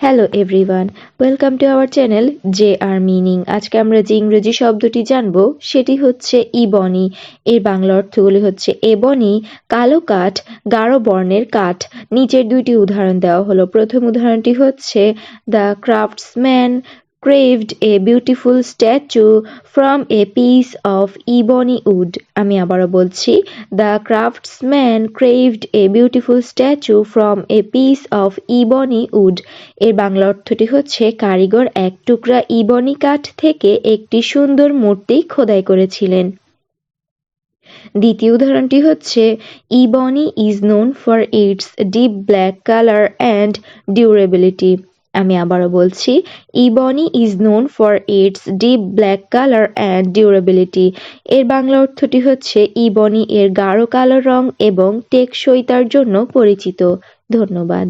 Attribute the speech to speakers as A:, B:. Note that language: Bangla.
A: Hello everyone welcome to our channel J R meaning আজকে আমরা যে ইংরেজি শব্দটি জানব, সেটি হচ্ছে ইবনি। এর বাংলা অর্থগুলি হচ্ছে এবনি, কালো কাঠ, গাঢ় বর্ণের কাঠ। নিচের দুইটি উদাহরণ দেওয়া হলো। প্রথম উদাহরণটি হচ্ছে the craftsman craved a beautiful statue from a piece of ebony wood. আমি আবারও বলছি the craftsman craved a beautiful statue from a piece of ebony wood. এর বাংলা অর্থটি হচ্ছে, কারিগর এক টুকরা ইবনি কাঠ থেকে একটি সুন্দর মূর্তি খোদাই করেছিলেন। দ্বিতীয় উদাহরণটি হচ্ছে ebony is known for its deep black colour and durability আমি আবারও বলছি ebony is known for its deep black colour and durability এর বাংলা অর্থটি হচ্ছে ইবনি এর গাঢ় কালো রং এবং টেকসইতার জন্য পরিচিত। ধন্যবাদ।